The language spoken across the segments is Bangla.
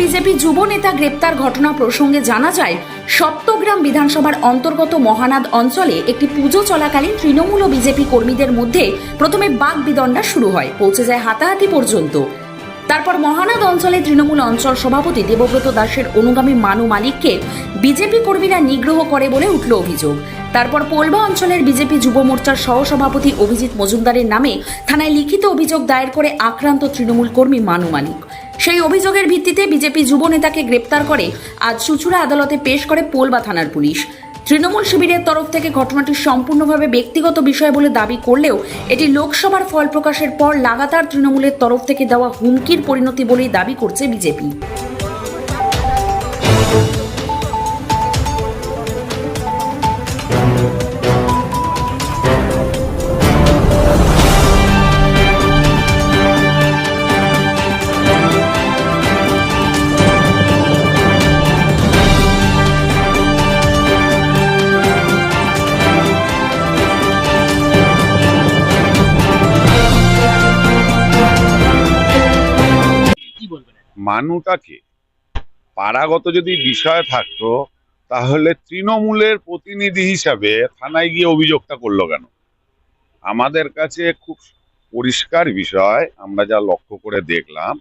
বিজেপি যুব নেতা গ্রেপ্তার ঘটনা প্রসঙ্গে জানা যায়, সপ্তগ্রাম বিধানসভার অন্তর্গত মহানাদ অঞ্চলে একটি পুজো চলাকালীন তৃণমূল ও বিজেপি কর্মীদের মধ্যে প্রথমে বাঘ বিদণ্ডা শুরু হয়, পৌঁছে যায় হাতাহাতি পর্যন্ত। তারপর মহানাদ অঞ্চলে তৃণমূল অঞ্চল সভাপতি দেবব্রত দাসের অনুগামী মানু মালিককে বিজেপি কর্মীরা নিগ্রহ করে বলে উঠল অভিযোগ। তারপর পোলবা অঞ্চলের বিজেপি যুব মোর্চার সহসভাপতি অভিজিৎ মজুমদারের নামে থানায় লিখিত অভিযোগ দায়ের করে আক্রান্ত তৃণমূল কর্মী মানু মালিক। সেই অভিযোগের ভিত্তিতে বিজেপি যুব নেতাকে গ্রেপ্তার করে। আজ চুচুড়া আদালতে পেশ করে পোলবা থানার পুলিশ। তৃণমূল শিবিরের তরফ থেকে ঘটনাটি সম্পূর্ণভাবে ব্যক্তিগত বিষয় বলে দাবি করলেও এটি লোকসভার ফল প্রকাশের পর লাগাতার তৃণমূলের তরফ থেকে দেওয়া হুমকির পরিণতি বলেই দাবি করছে বিজেপি। মানুটাকে পাড়াগত যদি বিষয় থাকতো, তাহলে তৃণমূলের প্রতিনিধি হিসাবে থানায় গিয়ে অভিযোগটা করল কেন? আমাদের কাছে খুব পরিষ্কার বিষয়, আমরা যা লক্ষ্য করে দেখলাম,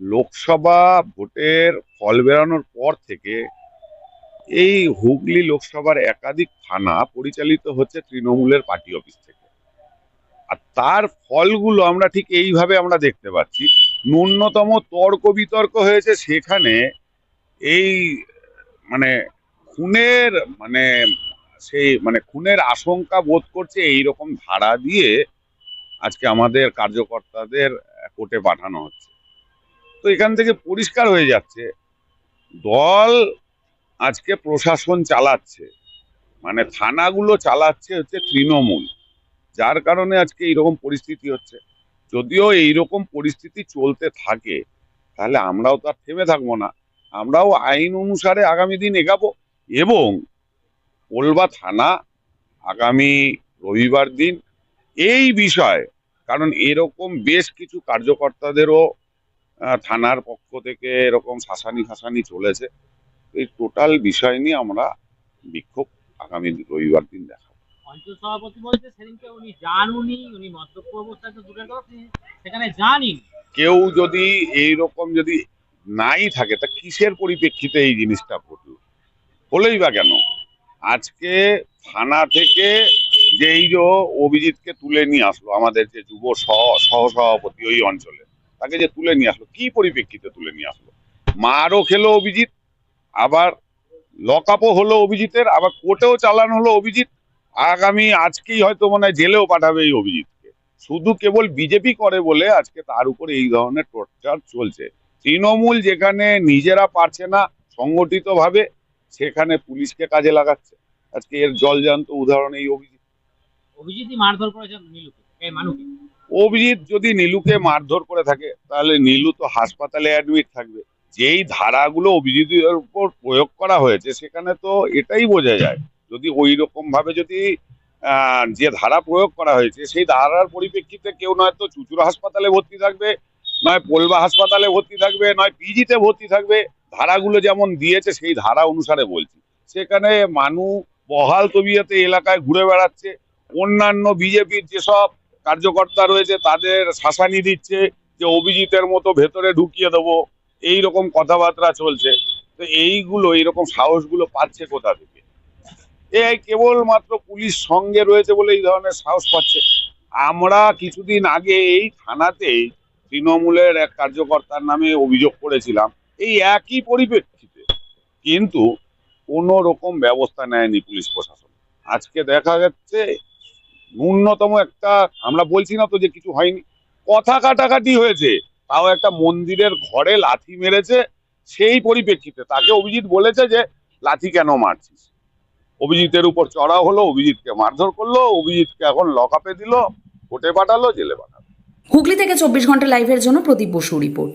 লোকসভা ভোটের ফল বেরানোর পর থেকে এই হুগলি লোকসভার একাধিক থানা পরিচালিত হচ্ছে তৃণমূলের পার্টি অফিস থেকে। আর তার ফলগুলো আমরা ঠিক এইভাবে আমরা দেখতে পাচ্ছি ন্যূনতম তর্ক বিতর্ক হয়েছে সেখানে এই মানে খুনের মানে সেই মানে খুনের আশঙ্কা বোধ করছে এই রকম ধারা দিয়ে আজকে আমাদের কার্যকর্তাদের কোর্টে পাঠানো হচ্ছে। তো এখান থেকে পরিষ্কার হয়ে যাচ্ছে, দল আজকে প্রশাসন চালাচ্ছে মানে থানাগুলো চালাচ্ছে হচ্ছে তৃণমূল, যার কারণে আজকে এইরকম পরিস্থিতি হচ্ছে। যদিও এইরকম পরিস্থিতি চলতে থাকে, তাহলে আমরাও তো আর থেমে থাকব না। আমরাও আইন অনুসারে আগামী দিন এগাবো এবং পোলবা থানা আগামী রবিবার দিন এই বিষয়, কারণ এরকম বেশ কিছু কার্যকর্তাদেরও থানার পক্ষ থেকে এরকম শাসানি ফাসানি চলেছে। এই টোটাল বিষয় নিয়ে আমরা বিক্ষোভ আগামী রবিবার দিন দেখাবো। অঞ্চল সভাপতি বলছে সেদিনকে উনি যান উনি মন্তব্য অবস্থায় তো সেখানে যানই কেউ যদি এই রকম যদি নাই থাকে, তা কিসের পরিপ্রেক্ষিতে এই জিনিসটা ঘটল? হলোই বা কেন? আজকে থানা থেকে যে এই যে অভিজিৎকে তুলে নিয়ে আসলো, আমাদের যে যুব সহ সহসভাপতি ওই অঞ্চলে, তাকে যে তুলে নিয়ে আসলো, কি পরিপ্রেক্ষিতে তুলে নিয়ে আসলো? মারও খেলো অভিজিৎ, আবার লকআপও হলো অভিজিতের, আবার কোর্টেও চালান হলো অভিজিৎ আগামী আজকেই হয়তো মনে হয় জেলেও পাঠাবে এই অভিজিৎকে। শুধু কেবল বিজেপি করে বলে আজকে তার উপর এই ধরনের টর্চার চলছে। তৃণমূল যেখানে নিজেরা পারছে না সংগঠিত ভাবে সেখানে পুলিশকে কাজে লাগাচ্ছে। আজকে এর জলজান্ত উদাহরণ এই অভিজিৎ। অভিজিৎই মারধর করেছেন নীলুকে। অভিজিৎ যদি নীলুকে মারধর করে থাকে তাহলে নীলু তো হাসপাতালে অ্যাডমিট থাকবে। যেই ধারাগুলো অভিজিতের উপর প্রয়োগ করা হয়েছে সেখানে তো এটাই বোঝা যায়। যদি ওই রকম ভাবে যদি যে ধারা প্রয়োগ করা হয়েছে, সেই ধারার পরিপ্রেক্ষিতে কেউ নয়তো চুচুড়া হাসপাতালে ভর্তি থাকবে, নয় পোলবা হাসপাতালে ভর্তি থাকবে, নয় পিজিতে ভর্তি থাকবে। ধারাগুলো যেমন দিয়েছে, সেই ধারা অনুসারে বলছি। সেখানে মানু বহাল তবিয়তে এলাকায় ঘুরে বেড়াচ্ছে। অন্যান্য বিজেপির যেসব কার্যকর্তা রয়েছে, তাদের শাসানি দিচ্ছে যে, অভিজিতের মতো ভেতরে ঢুকিয়ে দেবো। এই রকম কথাবার্তা চলছে। তো এইগুলো, এইরকম সাহসগুলো পাচ্ছে কোথা থেকে? এই কেবলমাত্র পুলিশ সঙ্গে রয়েছে বলে এই ধরনের সাহস পাচ্ছে। আমরা কিছুদিন আগে এই থানাতেই তৃণমূলের এক কার্যকর্তার নামে অভিযোগ করেছিলাম। এই একই পরিপ্রেক্ষিতে কিন্তু কোনো রকম ব্যবস্থা নেয়নি পুলিশ প্রশাসন। আজকে দেখা যাচ্ছে ন্যূনতম একটা, আমরা বলছি না তো যে কিছু হয়নি, কথা কাটাকাটি হয়েছে। তাও একটা মন্দিরের ঘরে লাথি মেরেছে, সেই পরিপ্রেক্ষিতে তাকে অভিজিৎ বলেছে যে, লাথি কেন মারছিস? অভিজিতের উপর চড়া হলো, অভিজিৎকে মারধর করল, অভিজিৎকে এখন লকআপে দিল, কোর্টে পাঠালো, জেলে পাঠালো। হুগলি থেকে চব্বিশ ঘণ্টা লাইভের জন্য Pradip Basu report.